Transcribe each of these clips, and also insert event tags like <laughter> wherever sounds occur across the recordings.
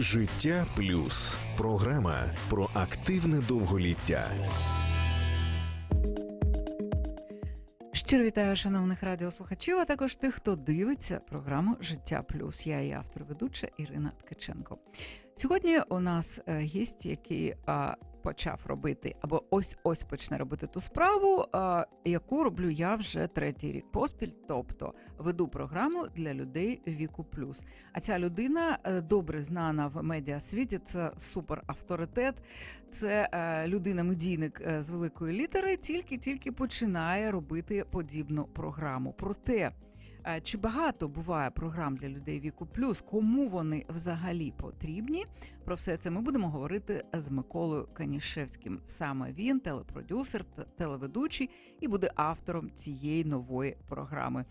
Життя плюс програма про активне довголіття. Щиро вітаю шановних радіослухачів, а також тих, хто дивиться програму Життя Плюс. Я її автор ведуча Ірина Ткаченко. Сьогодні у нас е, гість, який почав робити або ось ось почне робити ту справу, яку роблю я вже третій рік поспіль. Тобто веду програму для людей віку плюс. А ця людина е, добре знана в медіасвіті. Це супер авторитет. Це е, людина-медійник е, з великої літери, тільки-тільки починає робити подібну програму. Проте. Е, Чи багато буває програм для людей віку плюс? Кому вони взагалі потрібні? Про все це ми будемо говорити з Миколою Канішевським. Саме він, телепродюсер, т- телеведучий, і буде автором цієї нової програми.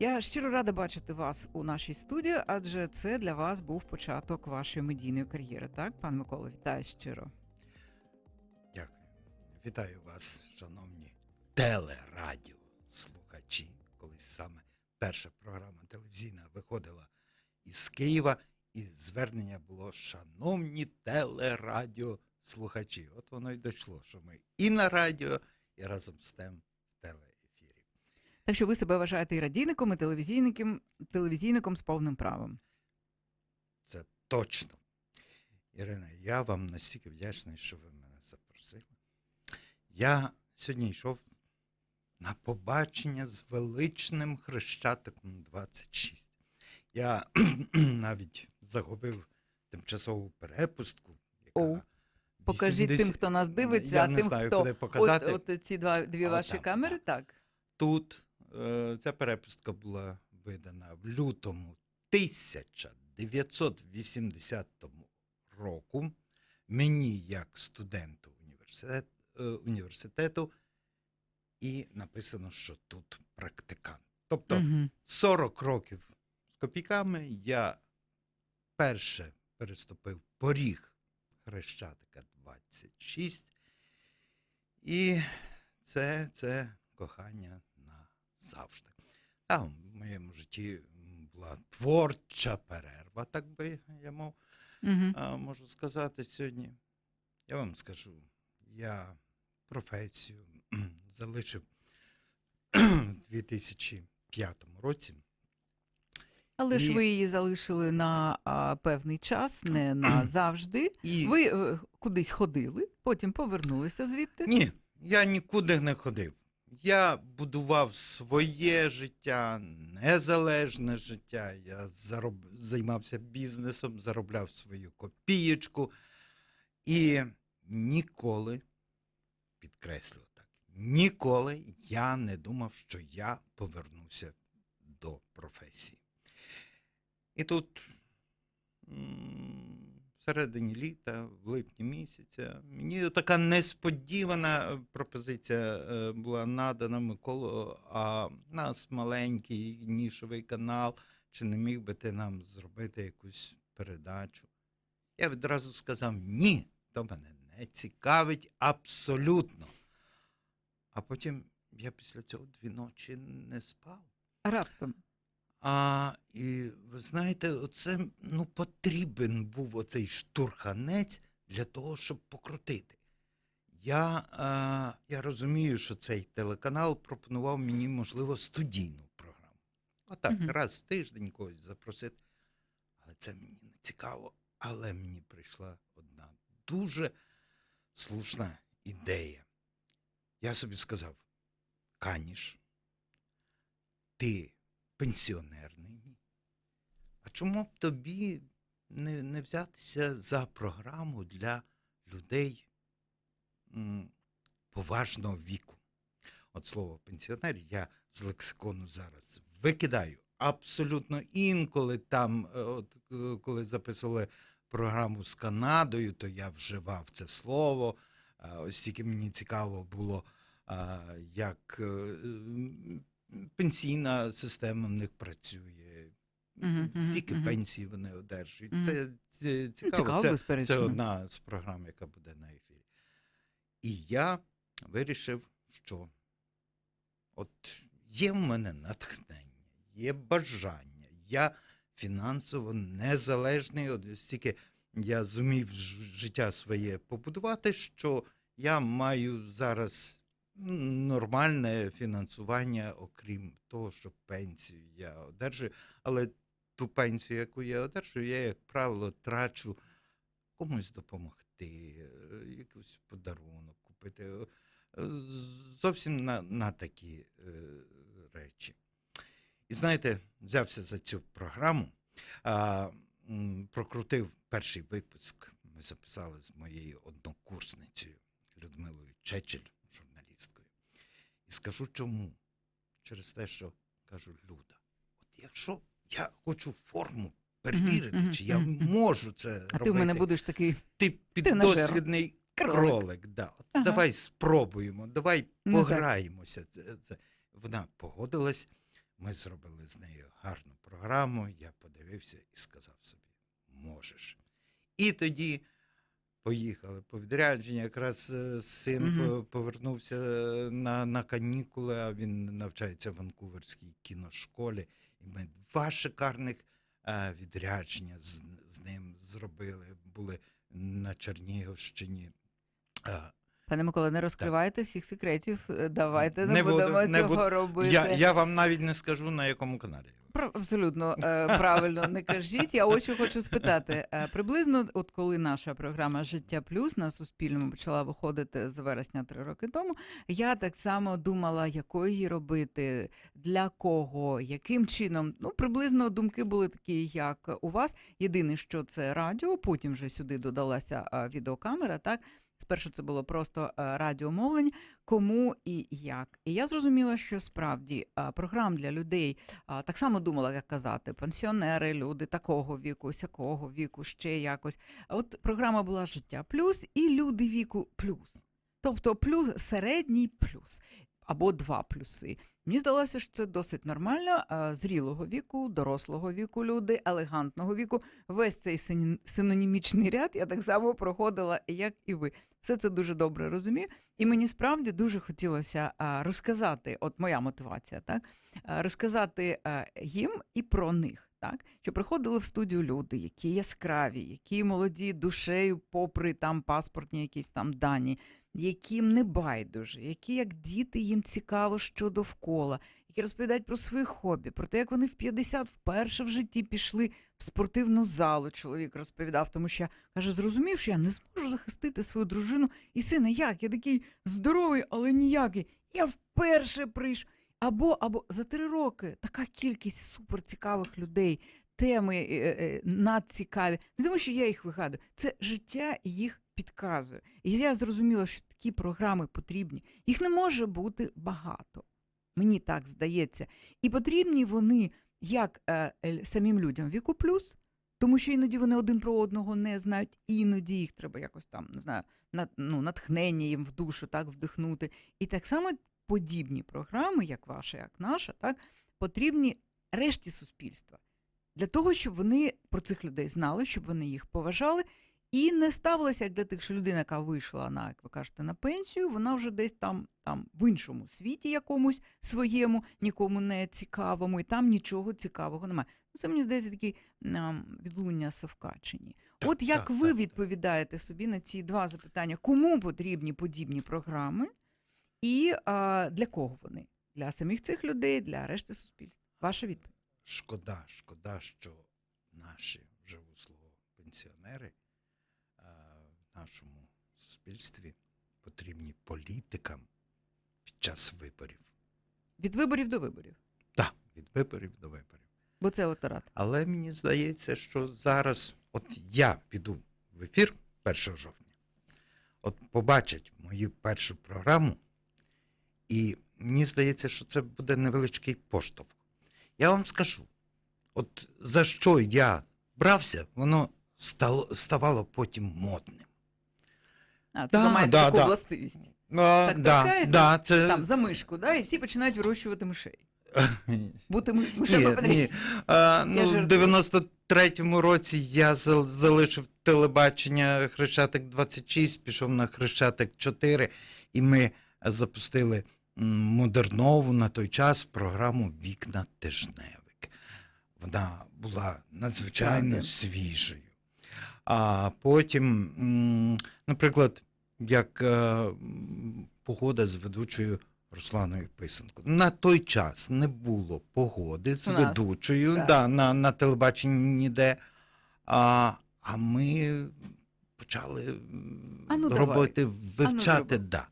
Я щиро рада бачити вас у нашій студії, адже це для вас був початок вашої медійної кар'єри. Так, пан Микола, вітаю щиро. Дякую. Вітаю вас, шановні телерадіослухачі. Колись саме перша програма телевізійна виходила із Києва, і звернення було шановні телерадіослухачі. От воно й дійшло, що ми і на радіо, і разом з тим в телеефірі. Так що ви себе вважаєте і радійником, і телевізійником, телевізійником з повним правом. Це точно. Ірина, я вам настільки вдячний, що ви мене запросили. Я сьогодні йшов на побачення з величним хрещатиком 26. Я <clears throat> навіть загубив тимчасову перепустку, яка О, Покажіть 80 тим, хто нас дивиться, Я а тим, знаю, хто показати. От, от ці два дві А, ваші так, камери, так. так. Тут е, ця перепустка була видана в лютому 1980 року. Мені, як студенту е, університету, і написано, що тут практикант. Тобто Угу. 40 років з копійками я перше переступив поріг Хрещатика 26. І це, це кохання назавжди. А в моєму житті була творча перерва, так би я мов, Угу. а, можу сказати сьогодні. Я вам скажу, я професію <clears throat> залишив <clears throat> у 2005 році. Але ж ви її залишили на а, певний час, не <clears throat> назавжди. І Ви е, кудись ходили, потім повернулися звідти. Ні, я нікуди не ходив. Я будував своє життя, незалежне життя. Я зароб... займався бізнесом, заробляв свою копієчку. І ніколи, підкреслюю ніколи я не думав, що я повернуся до професії. І тут м, всередині літа, в липні місяця, мені така несподівана пропозиція е, була надана Миколу, а нас маленький нішовий канал, чи не міг би ти нам зробити якусь передачу? Я відразу сказав ні, то мене не цікавить абсолютно. А потім я після цього дві ночі не спав. Раптом. А, і ви знаєте, оце ну, потрібен був оцей штурханець для того, щоб покрутити. Я, а, я розумію, що цей телеканал пропонував мені, можливо, студійну програму. Отак, Мгм. раз в тиждень когось запросити. Але це мені не цікаво. Але мені прийшла одна дуже слушна ідея. Я собі сказав: Каніш, ти пенсіонер нині. А чому б тобі не, не взятися за програму для людей поважного віку? От слово пенсіонер я з лексикону зараз викидаю. Абсолютно інколи там, е, от е, коли записували програму з Канадою, то я вживав це слово. Ось тільки мені цікаво було, як е, пенсійна система в них працює. Скільки пенсії вони одержують. Мгм. Це, це Ну, цікаво. Цікаво, це, безперечно. це одна з програм, яка буде на ефірі. І я вирішив, що от є в мене натхнення, є бажання, я фінансово незалежний, от стільки я зумів життя своє побудувати, що я маю зараз нормальне фінансування, окрім того, що пенсію я одержую. Але ту пенсію, яку я одержую, я, як правило, трачу комусь допомогти, е, якийсь подарунок купити. е, Зовсім на, на такі е, речі. І знаєте, взявся за цю програму, прокрутив перший випуск. Ми записали з моєю однокурсницею Людмилою Чечель, журналісткою. І скажу чому. Через те, що кажу, Люда, от якщо я хочу форму перевірити, мгм, чи я можу це А робити. ти в мене будеш такий Ти піддослідний кролик. кролик. Да. От Ага. Давай спробуємо, давай Ну, пограємося. Це, це. Вона погодилась, ми зробили з нею гарну програму. Я подивився і сказав собі: можеш. І тоді поїхали по відрядження. Якраз е, син по- повернувся е, на, на канікули, а він навчається в Ванкуверській кіношколі. І ми два шикарних е, відрядження з, з ним зробили. Були на Чернігівщині. Е, Пане Микола, не розкривайте всіх секретів. е, Давайте не, Не буду, будемо не цього буду. робити. Я, я вам навіть не скажу на якому каналі. Абсолютно е, <laughs> правильно не кажіть. Я що хочу спитати. Е, приблизно, от коли наша програма Життя Плюс на Суспільному почала виходити з вересня три роки тому, я так само думала, якою її робити, для кого, яким чином. Ну, приблизно думки були такі, як у вас. Єдине, що це радіо, потім вже сюди додалася відеокамера. Так, спершу це було просто радіомовлень, радіомовлення. Кому і як. І я зрозуміла, що справді е, програм для людей так само думала, як казати, пенсіонери, люди такого віку, сякого віку, ще якось. От програма була Життя плюс і люди віку плюс. Тобто плюс середній плюс або два плюси. Мені здалося, що це досить нормально. Зрілого віку, дорослого віку люди, елегантного віку. Весь цей синонімічний ряд я так само проходила, як і ви. Все це дуже добре розумію. І мені справді дуже хотілося розказати, от моя мотивація, так розказати їм і про них, так що приходили в студію люди, які яскраві, які молоді душею, попри там паспортні якісь там дані, яким не байдуже, які як діти їм цікаво, що довкола, які розповідають про свої хобі, про те, як вони в 50 вперше в житті пішли в спортивну залу. Чоловік розповідав, тому що каже, зрозумів, що я не зможу захистити свою дружину і сина. Як? Я такий здоровий, але ніякий. Я вперше прийшов. Або, або за три роки така кількість суперцікавих людей, теми е, е, надцікаві. Не тому, що я їх вигадую. Це життя їх підказує. І я зрозуміла, що такі програми потрібні. Їх не може бути багато. Мені так здається. І потрібні вони як е, е, самим людям віку плюс, тому що іноді вони один про одного не знають, іноді їх треба якось там, не знаю, на, ну, натхнення їм в душу так вдихнути. І так само подібні програми, як ваша, як наша, так, потрібні решті суспільства. Для того, щоб вони про цих людей знали, щоб вони їх поважали і не ставилися як для тих, що людина, яка вийшла на, як ви кажете, на пенсію, вона вже десь там, там в іншому світі якомусь своєму, нікому не цікавому, і там нічого цікавого немає. Ну, це мені здається такі ем, відлуння совкачені. От як так, ви так, так. відповідаєте собі на ці два запитання, кому потрібні подібні програми, і а, для кого вони? Для самих цих людей, для решти суспільства? Ваша відповідь. Шкода, шкода, що наші вже слово пенсіонери нашому суспільстві потрібні політикам під час виборів. Від виборів до виборів. Так, від виборів до виборів. Бо це електорат. Але мені здається, що зараз, от я піду в ефір 1 жовтня, от побачать мою першу програму, і мені здається, що це буде невеличкий поштовх. Я вам скажу, от за що я брався, воно стало, ставало потім модним. А, це Да, маєте да, таку да. властивість. А, Так да, торкаєтесь? да, це... Там за мишку, да, і всі починають вирощувати мишей. <laughs> Бути ми- мишами Ні, ні. А, ну, в 93-му році я залишив телебачення Хрещатик 26, пішов на Хрещатик 4, і ми запустили модернову на той час програму Вікна тижневик. Вона була надзвичайно свіжою. А потім, наприклад, як е, погода з ведучою Русланою Писанко. На той час не було погоди з нас, ведучою так. да, на, на телебаченні ніде. А, а ми почали А ну, давай. робити, вивчати. зроби. да.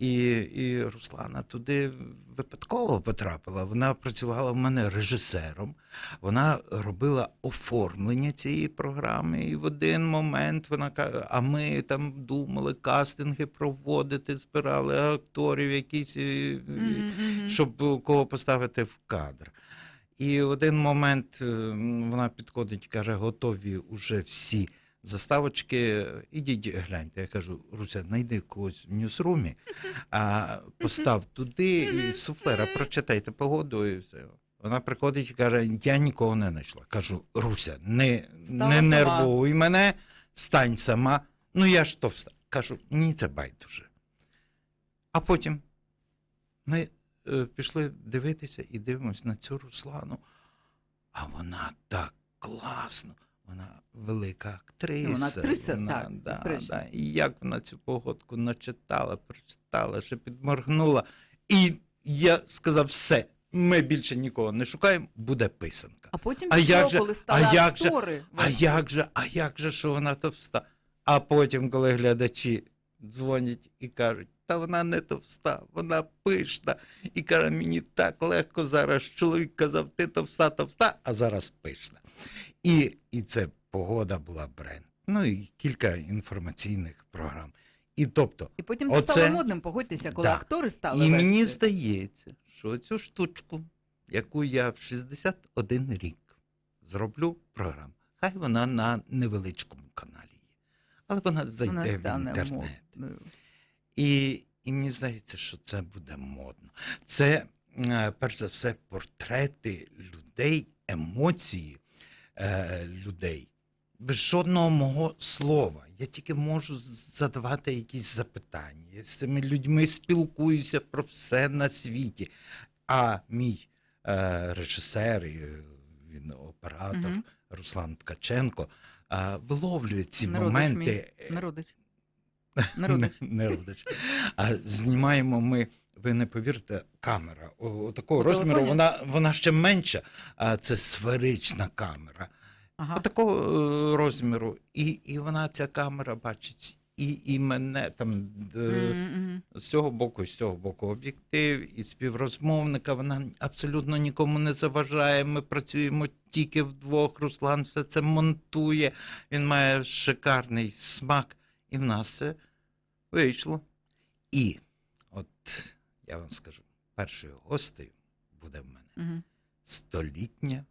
І, і Руслана туди випадково потрапила. Вона працювала в мене режисером. Вона робила оформлення цієї програми, і в один момент вона каже: а ми там думали кастинги проводити, збирали акторів, якісь, Мгм, мгм. щоб кого поставити в кадр. І в один момент е, вона підходить і каже: готові уже всі заставочки. Ідіть гляньте. Я кажу, Руся, знайди когось в ньюсрумі, а постав туди і суфлера, прочитайте погоду і все. Вона приходить і каже: я нікого не знайшла. Кажу, Руся, не, не нервуй мене, стань сама. Ну я ж то встав. Кажу, мені це байдуже. А потім ми е, пішли дивитися і дивимося на цю Руслану. А вона так класно. Вона велика актриса. Ну, вона актриса, вона, так, да, безперечно. да. І як вона цю погодку начитала, прочитала, ще підморгнула. І я сказав: все, ми більше нікого не шукаємо, буде писанка. А потім А пішло, як же- коли стали а як же- актори. А як же, а як же, що вона то встала? А потім, коли глядачі дзвонять і кажуть, та вона не товста, вона пишна. І каже, мені так легко зараз. Чоловік казав, ти товста, товста, а зараз пишна. І, і це погода була бренд. Ну і кілька інформаційних програм. І тобто, І потім це Оце- стало модним, погодьтеся, коли Да. актори стали. і вести. мені здається, що цю штучку, яку я в 61 рік зроблю програму, хай вона на невеличкому каналі але вона зайде Вона в інтернет. модною. І, і мені здається, що це буде модно. Це, е, перш за все, портрети людей, емоції е, людей. Без жодного мого слова. Я тільки можу задавати якісь запитання. Я з цими людьми спілкуюся про все на світі. А мій е, режисер, е, він оператор Мгм. Руслан Ткаченко е, виловлює ці Народич моменти. мій. Народич. <laughs> Народич. Не, не. А знімаємо ми, ви не повірите, камера. О, о, такого розміру, телефоні? вона, вона ще менша, а це сферична камера. Ага. Отакого е, розміру. І, і вона, ця камера, бачить і, і мене там Мгм, мгм. з цього боку, з цього боку об'єктив, і співрозмовника. Вона абсолютно нікому не заважає. Ми працюємо тільки вдвох. Руслан все це монтує. Він має шикарний смак. І в нас це вийшло. І от я вам скажу, першою гостею буде в мене Мгм. столітня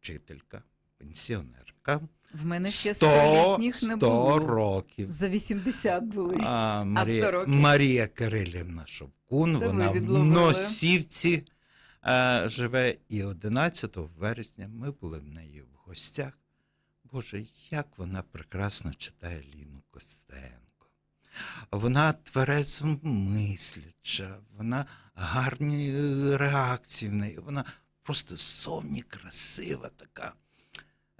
вчителька, пенсіонерка. В мене ще 100, столітніх не 100 було. років. За 80 були. А, Марія, років? Марія Кирилівна Шовкун, Це вона в. Носівці е, живе. І 11 вересня ми були в неї в гостях. Боже, як вона прекрасно читає Ліну Костенко. Вона тверезо мисляча, вона гарні е, реакції в неї. Вона просто зовні красива така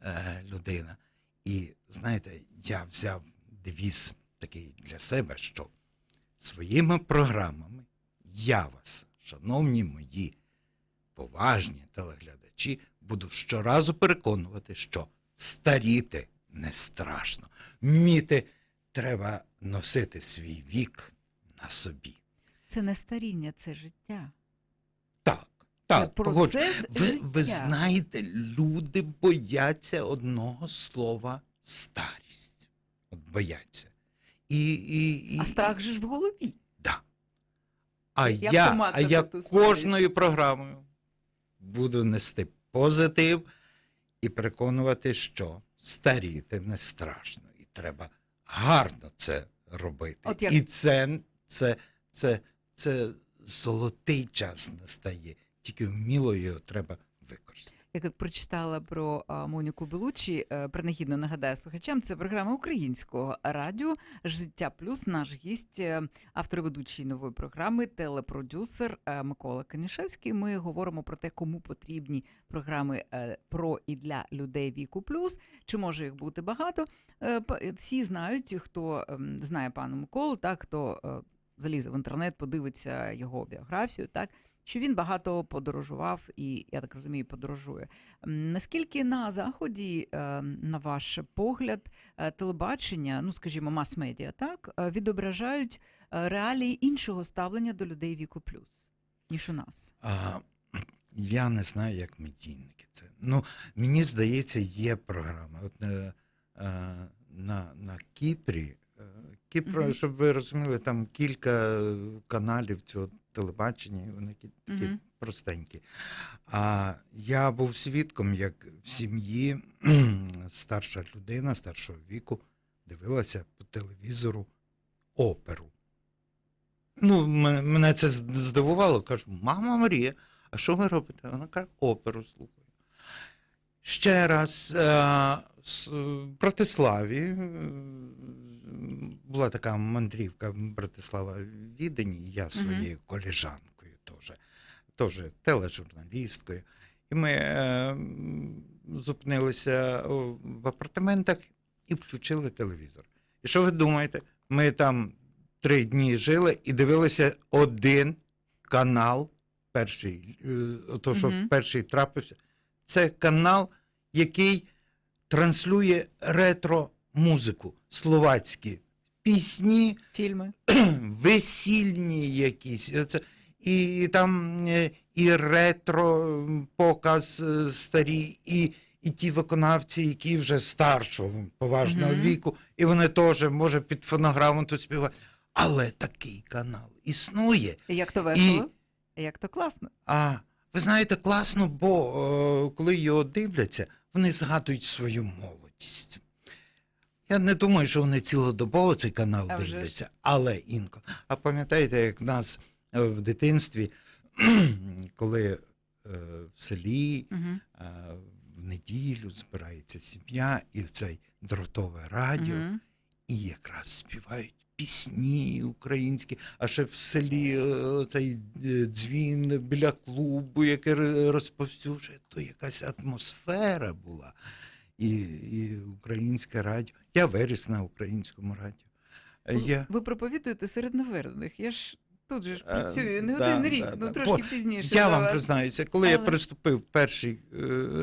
е, людина. І знаєте, я взяв девіз такий для себе, що своїми програмами я вас, шановні мої поважні телеглядачі, буду щоразу переконувати, що старіти не страшно. Вміти треба носити свій вік на собі. Це не старіння, це життя. Так, Це погоджу. Ви, ви знаєте, люди бояться одного слова старість. От бояться. І, і, і, А страх же ж в голові. Да. А Як я, а я кожною програмою буду нести позитив і переконувати, що старіти не страшно. І треба гарно це робити. От як- І це, це, це, це золотий час настає. Тільки вміло його треба використати. Я як прочитала про Моніку Белучі, е, принагідно нагадаю слухачам, це програма українського радіо Життя Плюс. Наш гість, е, автор ведучий нової програми, телепродюсер е, Микола Канішевський. Ми говоримо про те, кому потрібні програми про і для людей віку плюс. Чи може їх бути багато? Всі знають, хто ем, знає пана Миколу, так хто залізе в інтернет, подивиться його біографію, так що він багато подорожував і, я так розумію, подорожує. Наскільки на заході, е, на ваш погляд, е, телебачення, ну скажімо, мас-медіа, так е, відображають реалії іншого ставлення до людей віку плюс, ніж у нас? А, я не знаю, як медійники це. Ну, мені здається, є програма. От, е, на, на Кіпрі. Кіпр, Мгм. щоб ви розуміли, там кілька каналів цього телебачення, і вони кі- такі Мгм. простенькі. А я був свідком, як в сім'ї <clears throat> старша людина старшого віку дивилася по телевізору оперу. Ну, мене це здивувало. Кажу, мама Марія, а що ви робите? Вона каже, оперу слухаю. Ще раз е, Братиславі е, була така мандрівка Братислава Відені, я своєю коліжанкою теж, теж тележурналісткою. І ми е, зупинилися в апартаментах і включили телевізор. І що ви думаєте? Ми там три дні жили і дивилися один канал, перший, то, що Мгм. перший трапився. Це канал, який транслює ретро-музику, словацькі пісні, Фільми? <clears throat> весільні якісь. Це, і там е, і ретро показ е, старі, і, і ті виконавці, які вже старшого поважного Мгм. віку, і вони теж, може, під фонограму тут співають. Але такий канал існує. І Як то весело? І... Як то класно? А ви знаєте, класно, бо е, коли його дивляться, вони згадують свою молодість. Я не думаю, що вони цілодобово цей канал А дивляться, але інколи. А пам'ятаєте, як нас е, в дитинстві, <clears throat> коли е, в селі Угу. е, в неділю збирається сім'я і цей дротове радіо, Угу. і якраз співають пісні українські, а ще в селі е, цей е, дзвін біля клубу, який розповсюджує, то якась атмосфера була. І, і українське радіо. Я виріс на українському радіо. Е, Я, Ви проповідуєте серед неверних. Я ж тут же ж працюю не да, один рік, да, ну да. трошки Бо пізніше. я вам вас. признаюся, коли я приступив перший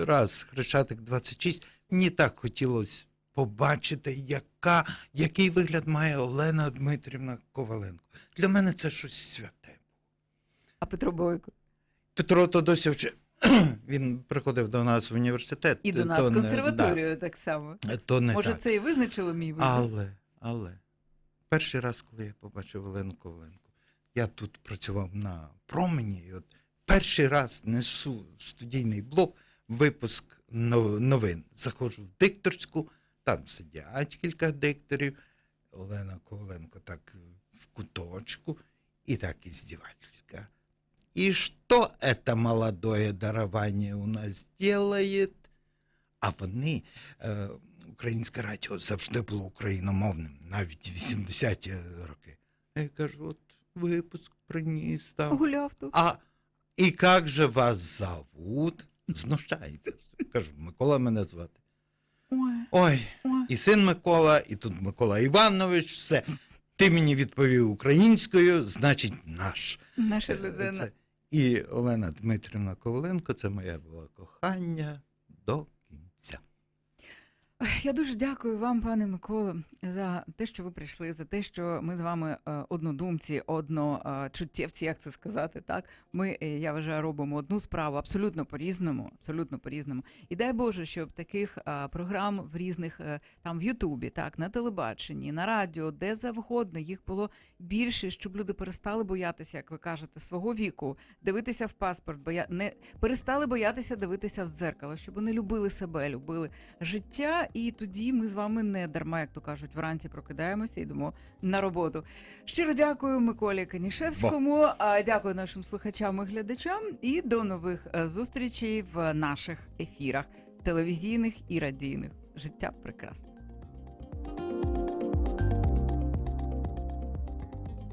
раз Хрещатик 26, мені так хотілося побачити, яка, який вигляд має Олена Дмитрівна Коваленко. Для мене це щось святе. А Петро Бойко. Петро то досі Тодосівич, <clears throat> він приходив до нас в університет. І до то нас в не- консерваторію так само. то не Може, так. це і визначило мій вибір? Але, але, перший раз, коли я побачив Олену Коваленко, я тут працював на промені, і от перший раз несу студійний блок випуск новин. Заходжу в дикторську, там сидять кілька дикторів. Олена Коваленко так в куточку, і так издевательска. И что это молодое дарование у нас делает? А вони, е, українське радіо завжди було україномовним, навіть в 80-ті роки. Я кажу, от випуск приніс там. Гуляв тут. А і як же вас зовут? Знущається. Кажу, Микола мене звати. Ой, і син Микола, і тут Микола Іванович, все. Ти мені відповів українською, значить, наш. Наша Е, людина. Це- І Олена Дмитрівна Коваленко, це моє було кохання до Я дуже дякую вам, пане Миколо, за те, що ви прийшли, за те, що ми з вами е, однодумці, одночуттєвці, як це сказати. Так, ми е, я вважаю, робимо одну справу абсолютно по-різному, абсолютно по-різному. І дай Боже, щоб таких е, програм в різних там в Ютубі, так на телебаченні, на радіо, де завгодно їх було більше, щоб люди перестали боятися, як ви кажете, свого віку, дивитися в паспорт, боя... не перестали боятися дивитися в дзеркало, щоб вони любили себе, любили життя життя, і тоді ми з вами не дарма, як то кажуть, вранці прокидаємося і йдемо на роботу. Щиро дякую Миколі Канішевському. а, Дякую нашим слухачам і глядачам. І до нових е, зустрічей в наших ефірах телевізійних і радійних. Життя прекрасне.